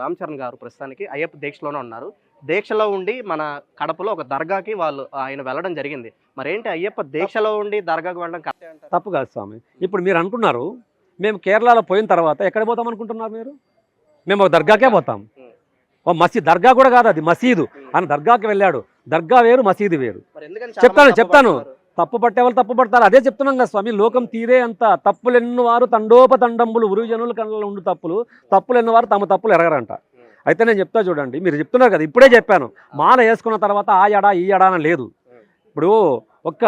రామ్ చరణ్ గారు ప్రస్తుతానికి అయ్యప్ప దీక్షలోనే ఉన్నారు. దీక్షలో ఉండి మన కడపలో ఒక దర్గాకి వాళ్ళు ఆయన వెళ్ళడం జరిగింది. మరేంటి అయ్యప్ప దీక్షలో ఉండి దర్గాకి వెళ్ళడం? తప్పు కాదు స్వామి. ఇప్పుడు మీరు అంటున్నారు మేము కేరళలో పోయిన తర్వాత ఎక్కడ పోతాం అనుకుంటున్నారు మీరు? మేము ఒక దర్గాకే పోతాం. ఓ మసీద్ దర్గా కూడా కాదు అది మసీదు. ఆయన దర్గాకి వెళ్ళాడు. దర్గా వేరు మసీదు వేరు. మరి ఎందుకని చెప్తాను, చెప్తాను. తప్పు పట్టే వాళ్ళు తప్పు పడతారు. అదే చెప్తున్నాం కదా స్వామి లోకం తీరే అంత తప్పులు ఎన్నవారు తండోపతండంబులు ఉరుజనుల కళ్ళలో ఉండు తప్పులు తప్పులు ఎన్నవారు తమ తప్పులు ఎరగరంట. అయితే నేను చెప్తా చూడండి మీరు చెప్తున్నారు కదా ఇప్పుడే చెప్పాను. మాల వేసుకున్న తర్వాత ఆ ఎడా ఈ ఎడా అని లేదు. ఇప్పుడు ఒక్క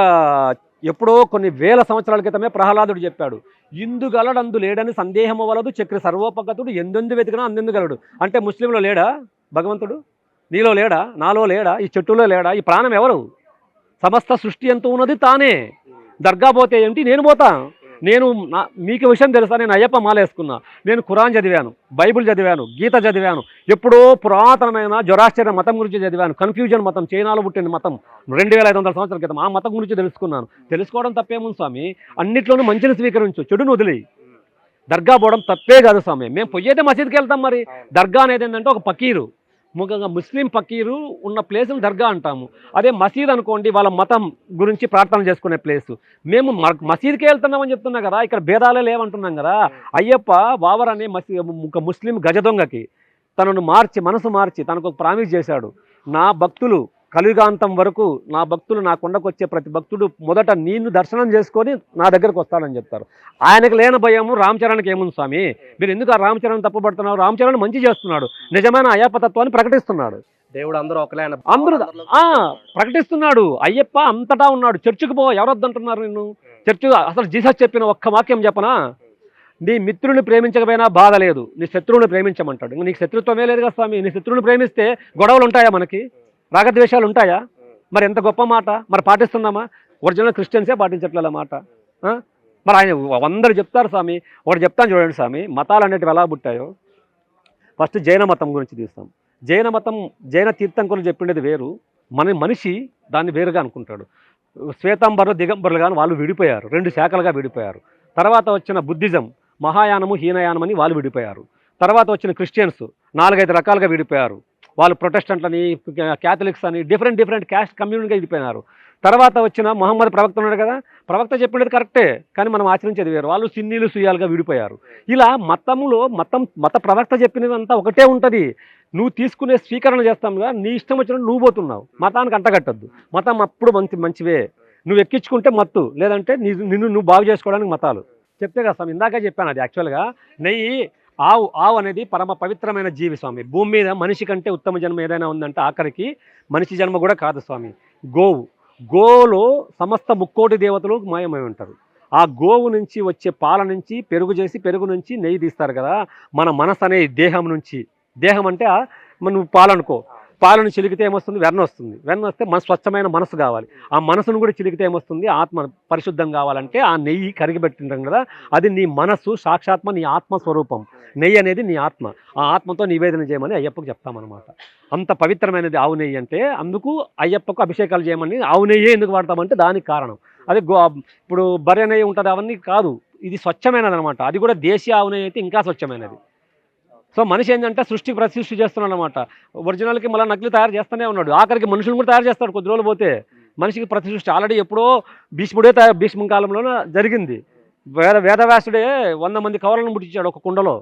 ఎప్పుడో కొన్ని వేల సంవత్సరాల క్రితమే ప్రహ్లాదుడు చెప్పాడు ఇందుగలడందు లేడని సందేహము వలదు చక్రి సర్వోపగతుడు ఎందెందు వెతికినా అందెందుగలడు అంటే ముస్లింలో లేడా భగవంతుడు? నీలో లేడా? నాలో లేడా? ఈ చెట్టులో లేడా? ఈ ప్రాణం ఎవరు? సమస్త సృష్టి ఎంత ఉన్నది తానే. దర్గా పోతే ఏంటి నేను పోతా. నేను నా మీకు విషయం తెలుసా? నేను అయ్యప్ప మాల వేసుకున్నా నేను ఖురాన్ చదివాను బైబిల్ చదివాను గీత చదివాను ఎప్పుడో పురాతనమైన జొరాశ్చర్య మతం గురించి చదివాను కన్ఫ్యూజన్ మతం చైనాలో పుట్టిన మతం. రెండు వేల ఐదు వందల సంవత్సరాల క్రితం ఆ మతం గురించి తెలుసుకున్నాను. తెలుసుకోవడం తప్పేముంది స్వామి? అన్నిట్లోనూ మంచిని స్వీకరించు. చెడును వదిలి. దర్గా పోవడం తప్పే కాదు స్వామి. మేము పొయ్యేదే మసీద్కి వెళ్తాం మరి. దర్గా అనేది ఏంటంటే ఒక పకీరు. ముఖ్యంగా ముస్లిం ఫకీరు ఉన్న ప్లేస్ని దర్గా అంటాము. అదే మసీద్ అనుకోండి వాళ్ళ మతం గురించి ప్రార్థన చేసుకునే ప్లేసు. మేము మ- మసీద్కే వెళ్తున్నామని చెప్తున్నాం కదా ఇక్కడ భేదాలే లేవంటున్నాం కదా. అయ్యప్ప బావర్ అనే మసీ ఒక ముస్లిం గజ దొంగకి తనను మార్చి మనసు మార్చి తనకు ఒక ప్రామిస్ చేశాడు. నా భక్తులు కలియుగాంతం వరకు నా భక్తులు నా కొండకు వచ్చే ప్రతి భక్తుడు మొదట నేను దర్శనం చేసుకొని నా దగ్గరకు వస్తాడని చెప్తారు. ఆయనకు లేని భయము రామ్ చరణ్కి ఏముంది స్వామి? మీరు ఎందుకు ఆ రామ్ చరణ్ తప్పుపడుతున్నారు? రామ్ చరణ్ మంచి చేస్తున్నాడు. నిజమైన అయ్యప్ప తత్వాన్ని ప్రకటిస్తున్నాడు. దేవుడు అందరూ ఒకలే అందరూ ప్రకటిస్తున్నాడు. అయ్యప్ప అంతటా ఉన్నాడు. చర్చికి పో ఎవరొద్దంటున్నారు నిన్ను? చర్చ్ అసలు జీసస్ చెప్పిన ఒక్క వాక్యం చెప్పనా? నీ మిత్రుని ప్రేమించకపోయినా బాధ లేదు. నీ శత్రువుని ప్రేమించమంటాడు. ఇంక నీకు శత్రుత్వమే లేదు కదా స్వామి? నీ శత్రువుని ప్రేమిస్తే గొడవలు ఉంటాయా మనకి? రాగద్వేషాలు ఉంటాయా? మరి ఎంత గొప్ప మాట? మరి పాటిస్తున్నామా? ఒరిజినల్ క్రిస్టియన్సే పాటించట్లేదు మాట? మరి ఆయన అందరు చెప్తారు స్వామి. ఒకటి చెప్తాను చూడండి స్వామి. మతాలు అనేటివి ఎలా పుట్టాయో? ఫస్ట్ జైన మతం గురించి తీస్తాం జైన మతం జైన తీర్థంకులు చెప్పిండేది వేరు. మన మనిషి దాన్ని వేరుగా అనుకుంటాడు. శ్వేతాంబరు దిగంబరులు కానీ వాళ్ళు విడిపోయారు. రెండు శాఖలుగా విడిపోయారు. తర్వాత వచ్చిన బుద్ధిజం మహాయానము హీనయానం అని వాళ్ళు విడిపోయారు. తర్వాత వచ్చిన క్రిస్టియన్స్ నాలుగైదు రకాలుగా విడిపోయారు. వాళ్ళు ప్రొటెస్టెంట్లని క్యాథలిక్స్ అని డిఫరెంట్ డిఫరెంట్ క్యాస్ట్ కమ్యూనిటీగా విడిపోయినారు. తర్వాత వచ్చిన మహమ్మద్ ప్రవక్త ఉన్నాడు కదా ప్రవక్త చెప్పినది కరెక్టే కానీ మనం ఆచరించేది వేరు. వాళ్ళు సిన్నీలు సుయాలుగా విడిపోయారు. ఇలా మతములో మతం మత ప్రవక్త చెప్పినదంతా ఒకటే ఉంటుంది. నువ్వు తీసుకునే స్వీకరణ చేస్తాముగా నీ ఇష్టం వచ్చినట్టు నువ్వు పోతున్నావు. మతానికి అంటగట్టద్దు మతం అప్పుడు మంచి మంచివే. నువ్వు ఎక్కించుకుంటే మత్తు లేదంటే నిన్ను నువ్వు బాగు చేసుకోవడానికి మతాలు. చెప్తే కదా స్వామి చెప్పాను అది యాక్చువల్గా. నెయ్యి ఆవు ఆవు అనేది పరమ పవిత్రమైన జీవి స్వామి. భూమి మీద మనిషి కంటే ఉత్తమ జన్మ ఏదైనా ఉందంటే ఆఖరికి మనిషి జన్మ కూడా కాదు స్వామి. గోవు. గోవులో సమస్త ముక్కోటి దేవతలు మాయమై ఉంటారు. ఆ గోవు నుంచి వచ్చే పాల నుంచి పెరుగు చేసి పెరుగు నుంచి నెయ్యి తీస్తారు కదా మన మనసు అనే దేహం నుంచి. దేహం అంటే నువ్వు మనం పాలనుకో. పాలను చిలికితే ఏమొస్తుంది? వెన్న వస్తుంది. వెన్న వస్తే మన స్వచ్ఛమైన మనసు కావాలి. ఆ మనసును కూడా చిలికితే ఏమొస్తుంది? ఆత్మ పరిశుద్ధం కావాలంటే ఆ నెయ్యి కరిగిపెట్టింటాం కదా. అది నీ మనస్సు సాక్షాత్మ నీ ఆత్మ స్వరూపం. నెయ్యి అనేది నీ ఆత్మ. ఆ ఆత్మతో నివేదన చేయమని అయ్యప్పకు చెప్తామన్నమాట. అంత పవిత్రమైనది ఆవు నెయ్యి అంటే అందుకు అయ్యప్పకు అభిషేకాలు చేయమని ఆవు నెయ్యి ఎందుకు వాడతామంటే దానికి కారణం. అది గో ఇప్పుడు బర్రె నెయ్యి ఉంటుంది అవన్నీ కాదు. ఇది స్వచ్ఛమైనది అనమాట అది కూడా దేశీయ ఆవు నెయ్యి అయితే ఇంకా స్వచ్ఛమైనది. సో మనిషి ఏంటంటే సృష్టి ప్రతిసృష్టి చేస్తున్నాడు అనమాట ఒరిజినల్కి మళ్ళీ నకిలీ తయారు చేస్తూనే ఉన్నాడు. ఆఖరికి మనుషులు కూడా తయారు చేస్తాడు కొద్ది రోజులు పోతే. మనిషికి ప్రతిసృష్టి ఆల్రెడీ ఎప్పుడో భీష్ముడే తయారు భీష్మ కాలంలోనే జరిగింది. వేద వేదవ్యాసుడే వంద మంది కవలను ముట్టించాడు ఒక కుండలో.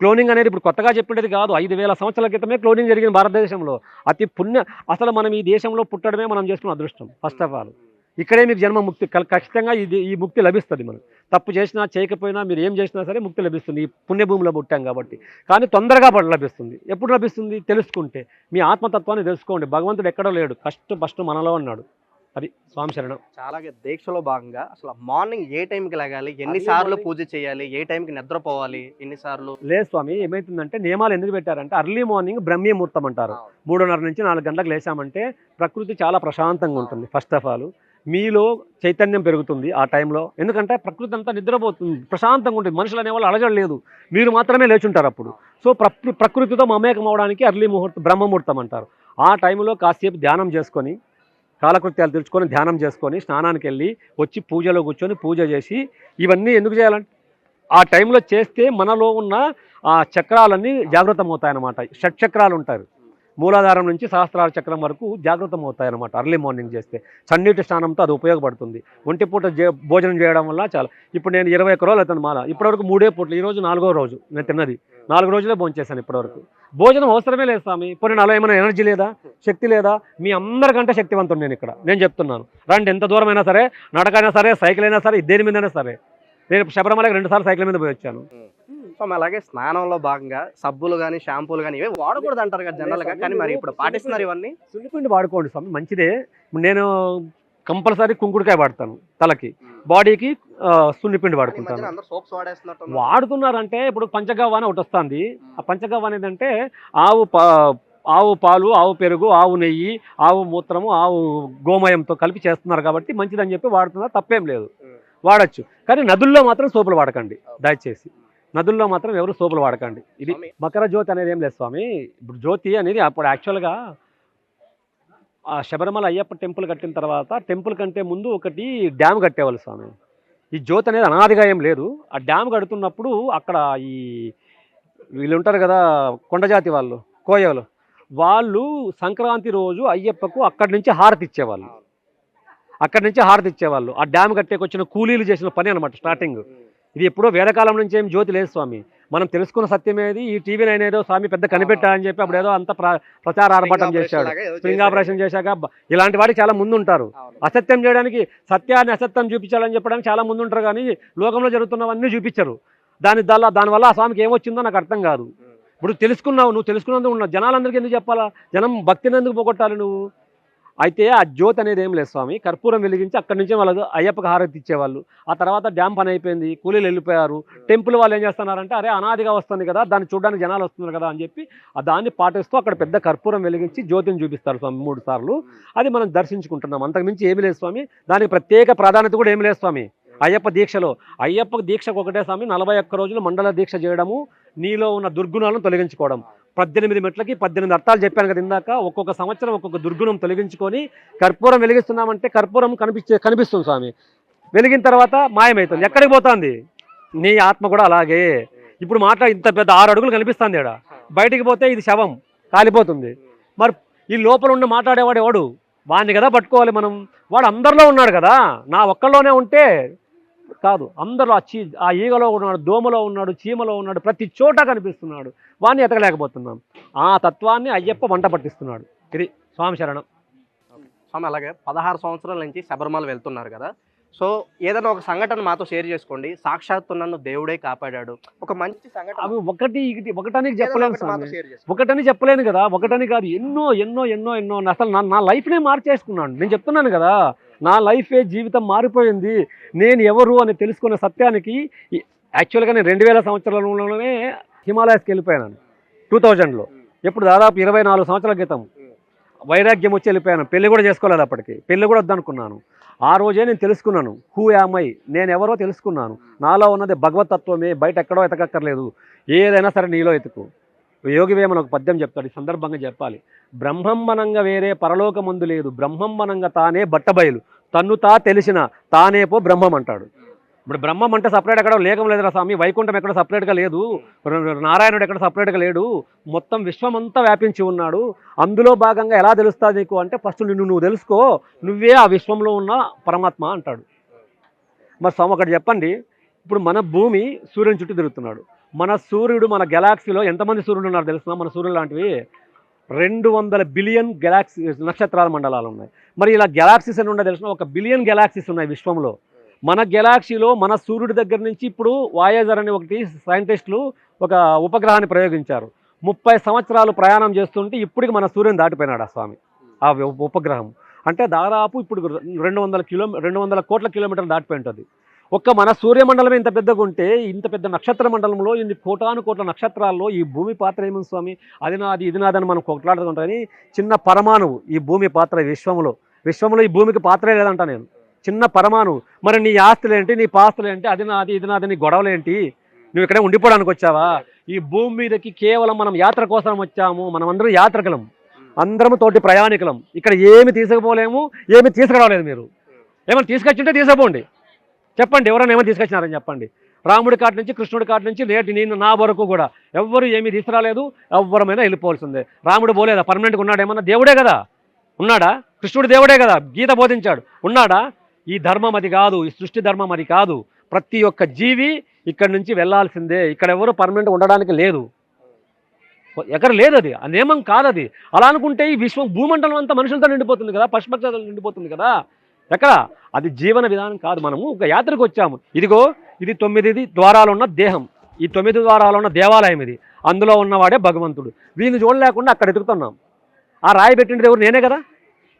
క్లోనింగ్ అనేది ఇప్పుడు కొత్తగా చెప్పినది కాదు. ఐదు వేల సంవత్సరాల క్రితమే క్లోనింగ్ జరిగింది భారతదేశంలో. అతి పుణ్య అసలు మనం ఈ దేశంలో పుట్టడమే మనం చేసుకున్న అదృష్టం ఫస్ట్ ఆఫ్ ఆల్. ఇక్కడే మీకు జన్మ ముక్తి ఖచ్చితంగా ఇది ఈ ముక్తి లభిస్తుంది మనకు. తప్పు చేసినా చేయకపోయినా మీరు ఏం చేసినా సరే ముక్తి లభిస్తుంది. ఈ పుణ్యభూమిలో పుట్టాం కాబట్టి. కానీ తొందరగా పడ- లభిస్తుంది. ఎప్పుడు లభిస్తుంది? తెలుసుకుంటే. మీ ఆత్మతత్వాన్ని తెలుసుకోండి. భగవంతుడు ఎక్కడో లేడు. ఫస్ట్ ఫస్ట్ మనలో ఉన్నాడు. అది స్వామి శరణం. చాలా దీక్షలో భాగంగా అసలు మార్నింగ్ ఏ టైంకి లగాలి? ఎన్నిసార్లు పూజ చేయాలి? ఏ టైంకి నిద్రపోవాలి? ఎన్నిసార్లు లేదు స్వామి ఏమైతుందంటే నియమాలు ఎందుకు పెట్టారంటే అర్లీ మార్నింగ్ బ్రహ్మీ ముహూర్తం అంటారు మూడున్నర నుంచి నాలుగు గంటలకు లేచామంటే ప్రకృతి చాలా ప్రశాంతంగా ఉంటుంది ఫస్ట్ ఆఫ్ ఆల్ మీలో చైతన్యం పెరుగుతుంది ఆ టైంలో. ఎందుకంటే ప్రకృతి అంతా నిద్రపోతుంది ప్రశాంతంగా ఉంటుంది. మనుషులు అనేవాళ్ళు అలజడలేదు మీరు మాత్రమే లేచుంటారు అప్పుడు. సో ప్రకృతితో మమేకం అవడానికి అర్లీ ముహూర్తం బ్రహ్మముహూర్తం అంటారు. ఆ టైంలో కాసేపు ధ్యానం చేసుకొని కాలకృత్యాలు తెలుసుకొని ధ్యానం చేసుకొని స్నానానికి వెళ్ళి వచ్చి పూజలో కూర్చొని పూజ చేసి ఇవన్నీ ఎందుకు చేయాలంటే ఆ టైంలో చేస్తే మనలో ఉన్న ఆ చక్రాలన్నీ జాగృతం అవుతాయన్నమాట షట్ చక్రాలు ఉంటారు. మూలాధారం నుంచి సహస్రార చక్రం వరకు జాగ్రత్తం అవుతాయన్నమాట అర్లీ మార్నింగ్ చేస్తే. చన్నీటి స్నానంతో అది ఉపయోగపడుతుంది. ఒంటి పూట భోజనం చేయడం వల్ల చాలా. ఇప్పుడు నేను ఇరవై ఒక్క రోజులు అవుతుంది మాల. ఇప్పటివరకు మూడే పూటలు. ఈ రోజు నాలుగో రోజు. నేను తిన్నది. నాలుగు రోజులే భోంచేశాను ఇప్పటివరకు. భోజనం అవసరమే లేదు స్వామి. ఇప్పుడు నాలో ఏమైనా ఎనర్జీ లేదా? శక్తి లేదా? మీ అందరికంటే శక్తివంతం నేను ఇక్కడ. నేను చెప్తున్నాను. రండి. ఎంత దూరమైనా సరే నడకైనా సరే సైకిల్ అయినా సరే దేని మీదైనా సరే. నేను శబరిమలకి రెండు సార్లు సైకిల్ మీద పోయి వచ్చాను. సో అలాగే స్నానంలో భాగంగా సబ్బులు కానీ షాంపూలు కానీ ఇవే వాడకూడదు అంటారు కదా జనరల్గా కానీ మరి ఇప్పుడు పాటిస్తున్నారు ఇవన్నీ? సున్నిపిండి వాడుకోండి స్వామి. మంచిదే. నేను కంపల్సరీ కుంకుడుకాయ వాడతాను తలకి. బాడీకి సున్నిపిండి వాడుకుంటాను. వాడుతున్నారంటే ఇప్పుడు పంచగవ్వ అని ఒకటి వస్తుంది. ఆ పంచగవ్వ అనేది అంటే ఆవు ఆవు పాలు ఆవు పెరుగు ఆవు నెయ్యి ఆవు మూత్రము ఆవు గోమయంతో కలిపి చేస్తున్నారు కాబట్టి మంచిదని చెప్పి వాడుతున్నారు తప్పేం లేదు. వాడచ్చు. కానీ నదుల్లో మాత్రం సోపులు వాడకండి. దయచేసి. నదుల్లో మాత్రం ఎవరు సోపులు వాడకండి. ఇది. మకర జ్యోతి అనేది ఏం లేదు స్వామి. ఇప్పుడు జ్యోతి అనేది అప్పుడు యాక్చువల్గా ఆ శబరిమల అయ్యప్ప టెంపుల్ కట్టిన తర్వాత టెంపుల్ కంటే ముందు ఒకటి డ్యామ్ కట్టేవాళ్ళు స్వామి. ఈ జ్యోతి అనేది అనాదిగా ఏం లేదు. ఆ డ్యామ్ కడుతున్నప్పుడు అక్కడ ఈ వీళ్ళు ఉంటారు కదా కొండజాతి వాళ్ళు కోయలు వాళ్ళు సంక్రాంతి రోజు అయ్యప్పకు అక్కడి నుంచి హారతి ఇచ్చేవాళ్ళు. అక్కడి నుంచి హారతి ఇచ్చేవాళ్ళు. ఆ డ్యామ్ కట్టేకి వచ్చిన కూలీలు చేసిన పని అనమాట స్టార్టింగ్ ఇది ఎప్పుడో వేదకాలం నుంచి ఏం జ్యోతి లేదు స్వామి. మనం తెలుసుకున్న సత్యం ఏది ఈ టీవీ నైన్ ఏదో స్వామి పెద్ద కనిపెట్టా అని చెప్పి అప్పుడు ఏదో అంత ప్ర- ప్రచార ఆర్భాటం చేశాడు. స్ప్రింగ్ ఆపరేషన్ చేశాక ఇలాంటి వాడికి చాలా ముందు ఉంటారు అసత్యం చేయడానికి సత్యాన్ని అసత్యం చూపించాలని చెప్పడానికి చాలా ముందు ఉంటారు కానీ లోకంలో జరుగుతున్నవన్నీ చూపించరు. దాని దల్ల దానివల్ల ఆ స్వామికి ఏమొచ్చిందో నాకు అర్థం కాదు. ఇప్పుడు తెలుసుకున్నావు నువ్వు తెలుసుకున్నందుకు ఉన్న జనాలందరికీ ఎందుకు చెప్పాలా? జనం భక్తిని ఎందుకు పోగొట్టాలి నువ్వు? అయితే ఆ జ్యోతి అనేది ఏం లేదు స్వామి. కర్పూరం వెలిగించి అక్కడి నుంచి వాళ్ళు అయ్యప్పకి హారతి ఇచ్చేవాళ్ళు. ఆ తర్వాత డ్యామ్ పని అయిపోయింది కూలీలు వెళ్ళిపోయారు. టెంపుల్ వాళ్ళు ఏం చేస్తున్నారంటే అరే అనాదిగా వస్తుంది కదా దాన్ని చూడడానికి జనాలు వస్తున్నారు కదా అని చెప్పి ఆ దాన్ని పాటిస్తూ అక్కడ పెద్ద కర్పూరం వెలిగించి జ్యోతిని చూపిస్తారు స్వామి మూడు సార్లు. అది మనం దర్శించుకుంటున్నాం. అంతకుమించి ఏమి లేదు స్వామి. దానికి ప్రత్యేక ప్రాధాన్యత కూడా ఏమి లేదు స్వామి. అయ్యప్ప దీక్షలో. అయ్యప్ప దీక్షకు ఒకటే స్వామి నలభై ఒక్క రోజులు మండల దీక్ష చేయడము నీలో ఉన్న దుర్గుణాలను తొలగించుకోవడం. పద్దెనిమిది మెట్లకి పద్దెనిమిది అర్థాలు చెప్పాను కదా ఇందాక. ఒక్కొక్క సంవత్సరం ఒక్కొక్క దుర్గుణం తొలగించుకొని కర్పూరం వెలిగిస్తున్నామంటే కర్పూరం కనిపించే కనిపిస్తుంది స్వామి. వెలిగిన తర్వాత మాయమవుతుంది ఎక్కడికి పోతుంది? నీ ఆత్మ కూడా అలాగే. ఇప్పుడు మాట ఇంత పెద్ద ఆరు అడుగులు కనిపిస్తుంది ఇక్కడ బయటికి పోతే ఇది శవం కాలిపోతుంది. మరి ఈ లోపల ఉన్న మాట్లాడేవాడు ఎవడు? వాడిని కదా పట్టుకోవాలి మనం. వాడు అందరిలో ఉన్నాడు కదా. నా ఒక్కళ్ళలోనే ఉంటే కాదు అందరూ ఆ చీ ఆ ఈగలో ఉన్నాడు దోమలో ఉన్నాడు చీమలో ఉన్నాడు ప్రతి చోట కనిపిస్తున్నాడు. వాడిని ఎతకలేకపోతున్నాం. ఆ తత్వాన్ని అయ్యప్ప వంట పట్టిస్తున్నాడు. ఇది స్వామి శరణం. స్వామి అలాగే పదహారు సంవత్సరాల నుంచి శబరిమల వెళ్తున్నారు కదా. సో ఏదైనా ఒక సంఘటన మాతో షేర్ చేసుకోండి. సాక్షాత్తు నన్ను దేవుడే కాపాడాడు. ఒక మంచి సంఘటన. అవి ఒకటి ఏదైనా చెప్పలేను స్వామి. ఒకటని చెప్పలేను కదా. ఒకటని కాదు. ఎన్నో ఎన్నో ఎన్నో ఎన్నో అసలు నా నా లైఫ్నే మార్చేసుకున్నాను. నేను చెప్తున్నాను కదా. నా లైఫే జీవితం మారిపోయింది. నేను ఎవరు అని తెలుసుకున్న సత్యానికి యాక్చువల్గా నేను రెండు వేల సంవత్సరాలలోనే హిమాలయాస్కి వెళ్ళిపోయాను. టూ థౌజండ్లో. ఇప్పుడు దాదాపు ఇరవై నాలుగు సంవత్సరాల క్రితం. వైరాగ్యం వచ్చి వెళ్ళిపోయాను. పెళ్ళి కూడా చేసుకోలేదు అప్పటికి. పెళ్ళి కూడా వద్దనుకున్నాను. ఆ రోజే నేను తెలుసుకున్నాను. హూ యామై నేను ఎవరో తెలుసుకున్నాను. నాలో ఉన్నది భగవతత్వమే. బయట ఎక్కడో ఎతకక్కర్లేదు. ఏదైనా సరే నీలో ఎతుకు. యోగివేమని ఒక పద్యం చెప్తాడు. ఈ సందర్భంగా చెప్పాలి. బ్రహ్మంబనంగా వేరే పరలోకమందు లేదు. బ్రహ్మంబనంగా తానే బట్టబయలు. తన్ను తా తెలిసిన తానేపో బ్రహ్మం అంటాడు. ఇప్పుడు బ్రహ్మం అంటే సపరేట్ ఎక్కడ లేకం లేదురా స్వామి వైకుంఠం ఎక్కడ సపరేట్గా లేదు నారాయణుడు ఎక్కడ సపరేట్గా లేడు మొత్తం విశ్వమంతా వ్యాపించి ఉన్నాడు. అందులో భాగంగా ఎలా తెలుస్తుంది నీకు అంటే ఫస్ట్ నిన్ను నువ్వు తెలుసుకో నువ్వే ఆ విశ్వంలో ఉన్న పరమాత్మ అంటాడు. మరి స్వామి ఒకటి చెప్పండి ఇప్పుడు మన భూమి సూర్యుని చుట్టూ తిరుగుతున్నాడు. మన సూర్యుడు మన గెలాక్సీలో ఎంతమంది సూర్యుడు ఉన్నారు తెలుసునా మన సూర్యుడు లాంటివి. రెండు వందల బిలియన్ గెలాక్సీ నక్షత్రాల మండలాలు ఉన్నాయి. మరి ఇలా గెలాక్సీస్ అని ఉండదు తెలిసిన ఒక బిలియన్ గెలాక్సీస్ ఉన్నాయి విశ్వంలో. మన గెలాక్సీలో మన సూర్యుడి దగ్గర నుంచి ఇప్పుడు వాయేజర్ అనే ఒకటి సైంటిస్టులు ఒక ఉపగ్రహాన్ని ప్రయోగించారు. ముప్పై సంవత్సరాలు ప్రయాణం చేస్తుంటే ఇప్పటికి మన సూర్యుని దాటిపోయినాడు ఆ స్వామి ఆ ఉపగ్రహం. అంటే దాదాపు ఇప్పుడు రెండు వందల కిలో రెండు వందల కోట్ల కిలోమీటర్లు దాటిపోయి ఉంటుంది. ఒక్క మన సూర్యమండలం ఇంత పెద్దగా ఉంటే ఇంత పెద్ద నక్షత్ర మండలంలో ఇన్ని కోటాను కోట్ల నక్షత్రాల్లో ఈ భూమి పాత్ర ఏముంది స్వామి? అది నాది ఇది నాదని మనం కొట్లాడుతుంటారని చిన్న పరమాణువు ఈ భూమి పాత్ర విశ్వంలో విశ్వంలో ఈ భూమికి పాత్రే లేదంట నేను. చిన్న పరమాణువు. మరి నీ ఆస్తులు ఏంటి? నీ పాస్తులు ఏంటి? అది నాది ఇది నాది నీ గొడవలేంటి నువ్వు ఇక్కడే ఉండిపోవడానికి వచ్చావా? ఈ భూమి మీదకి కేవలం మనం యాత్ర కోసం వచ్చాము. మనం అందరం యాత్రికులం. అందరం తోటి ప్రయాణికులం. ఇక్కడ ఏమి తీసుకుపోలేము ఏమి తీసుకురావలేదు మీరు. ఏమైనా తీసుకొచ్చింటే తీసుకుపోండి. చెప్పండి ఎవరైనా ఏమైనా తీసుకొచ్చినారని చెప్పండి. రాముడి కాటి నుంచి కృష్ణుడి కాటి నుంచి నేటి నేను నా వరకు కూడా ఎవ్వరు ఏమీ తీసుకురాలేదు ఎవ్వరమైనా వెళ్ళిపోవాల్సిందే. రాముడు పోలేదా? పర్మనెంట్గా ఉన్నాడు? ఏమన్నా దేవుడే కదా? ఉన్నాడా? కృష్ణుడు దేవుడే కదా? గీత బోధించాడు. ఉన్నాడా? ఈ ధర్మం అది కాదు ఈ సృష్టి ధర్మం అది కాదు. ప్రతి ఒక్క జీవి ఇక్కడి నుంచి వెళ్ళాల్సిందే. ఇక్కడ ఎవరు పర్మనెంట్ ఉండడానికి లేదు. ఎక్కడ లేదు అది. ఆ నియమం కాదది. అలా అనుకుంటే ఈ విశ్వం భూమండలం అంతా మనుషులతో నిండిపోతుంది కదా? పశుపక్షాలతో నిండిపోతుంది కదా? ఎక్కడ? అది జీవన విధానం కాదు మనము. ఒక యాత్రకు వచ్చాము. ఇదిగో ఇది తొమ్మిది ద్వారాలు ఉన్న దేహం. ఈ తొమ్మిది ద్వారాలు ఉన్న దేవాలయం ఇది. అందులో ఉన్నవాడే భగవంతుడు. వీళ్ళు చూడలేకుండా అక్కడ ఎదుగుతున్నాం ఆ రాయి పెట్టిండేది ఎవరు? నేనే కదా?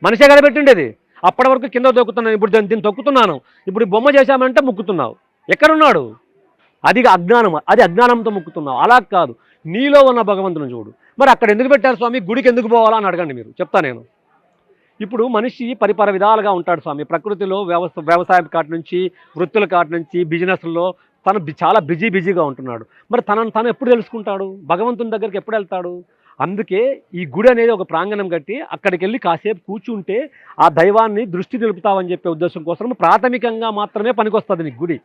మనిషే కదా పెట్టిండేది. అప్పటి వరకు కింద తొక్కుతున్నాను. ఇప్పుడు దీన్ని తొక్కుతున్నాను. ఇప్పుడు బొమ్మ చేశామంటే ముక్కుతున్నావు. ఎక్కడున్నాడు? అది అజ్ఞానం అది అజ్ఞానంతో ముక్కుతున్నావు. అలా కాదు. నీలో ఉన్న భగవంతుని చూడు. మరి అక్కడ ఎందుకు పెట్టారు స్వామి? గుడికి ఎందుకు పోవాలా అని అడగండి మీరు. చెప్తా నేను. ఇప్పుడు మనిషి పరిపర విధాలుగా ఉంటాడు స్వామి. ప్రకృతిలో వ్యవస్థ వ్యవసాయం కాటి నుంచి వృత్తుల కాటి నుంచి బిజినెస్లో తను చాలా బిజీ బిజీగా ఉంటున్నాడు. మరి తనను తను ఎప్పుడు తెలుసుకుంటాడు? భగవంతుని దగ్గరికి ఎప్పుడు వెళ్తాడు? అందుకే ఈ గుడి అనేది ఒక ప్రాంగణం కట్టి అక్కడికి వెళ్ళి కాసేపు కూర్చుంటే ఆ దైవాన్ని దృష్టి నిలుపుతావని చెప్పే ఉద్దేశం కోసం ప్రాథమికంగా మాత్రమే పనికొస్తుంది నీకు గుడి.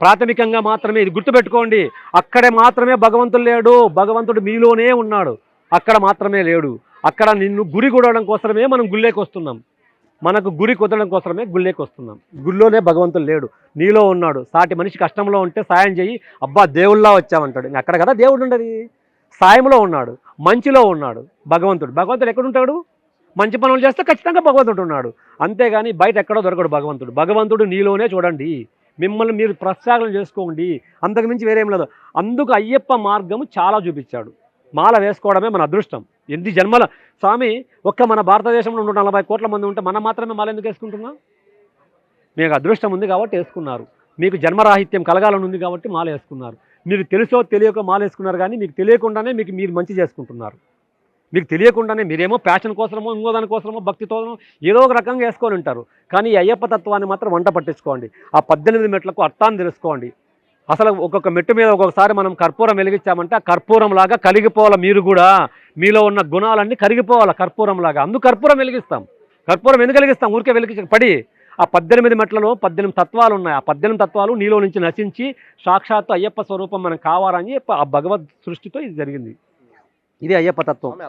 ప్రాథమికంగా మాత్రమే ఇది గుర్తుపెట్టుకోండి. అక్కడే మాత్రమే భగవంతుడు లేడు. భగవంతుడు మీలోనే ఉన్నాడు. అక్కడ మాత్రమే లేడు. అక్కడ నిన్ను గురి కొడడం కోసమే మనం గుళ్ళేకి వస్తున్నాం. మనకు గురి కుదరడం కోసమే గుళ్ళేకి వస్తున్నాం. గుళ్ళోనే భగవంతుడు లేడు. నీలో ఉన్నాడు. సాటి మనిషి కష్టంలో ఉంటే సాయం చేయి. అబ్బా దేవుళ్ళా వచ్చామంటాడు ఇంక అక్కడ కదా దేవుడు ఉండదు? సాయంలో ఉన్నాడు. మంచిలో ఉన్నాడు భగవంతుడు. భగవంతుడు ఎక్కడుంటాడు మంచి పనులు చేస్తే ఖచ్చితంగా భగవంతుడు ఉన్నాడు. అంతేగాని బయట ఎక్కడో దొరకడు భగవంతుడు. భగవంతుడు నీలోనే చూడండి. మిమ్మల్ని మీరు ప్రక్షాళన చేసుకోండి. అంతకు మించి వేరేం లేదు. అందుకు అయ్యప్ప మార్గము చాలా చూపించాడు. మాల వేసుకోవడమే మన అదృష్టం. ఎన్ని జన్మల స్వామి ఒక్క మన భారతదేశంలో నూట నలభై కోట్ల మంది ఉంటే మనం మాత్రమే మాల ఎందుకు వేసుకుంటున్నాం? మీకు అదృష్టం ఉంది కాబట్టి వేసుకున్నారు. మీకు జన్మరాహిత్యం కలగాలని ఉంది కాబట్టి మాల వేసుకున్నారు. మీరు తెలుసో తెలియక మాల వేసుకున్నారు కానీ మీకు తెలియకుండానే మీకు మీరు మంచి చేసుకుంటున్నారు. మీకు తెలియకుండానే మీరేమో ప్యాషన్ కోసమో ఇంకో దానికోసమో భక్తితోనో ఏదో ఒక రకంగా వేసుకొని ఉంటారు. కానీ అయ్యప్ప తత్వాన్ని మాత్రం వంట పట్టించుకోండి. ఆ పద్దెనిమిది మెట్లకు అర్థాన్ని తెలుసుకోండి. అసలు ఒక్కొక్క మెట్టు మీద ఒక్కొక్కసారి మనం కర్పూరం వెలిగించామంటే ఆ కర్పూరం లాగా కలిగిపోవాలి మీరు కూడా. మీలో ఉన్న గుణాలన్నీ కరిగిపోవాలి కర్పూరం లాగా అందుకు కర్పూరం వెలిగిస్తాం. కర్పూరం ఎందుకు వెలిగిస్తాం? ఊరికే వెలిగించ పడి. ఆ పద్దెనిమిది మెట్లలో పద్దెనిమిది తత్వాలు ఉన్నాయి. ఆ పద్దెనిమిది తత్వాలు నీలో నుంచి నశించి సాక్షాత్తు అయ్యప్ప స్వరూపం మనం కావాలని చెప్పి ఆ భగవద్ సృష్టితో ఇది జరిగింది. ఇది అయ్యప్ప తత్వం.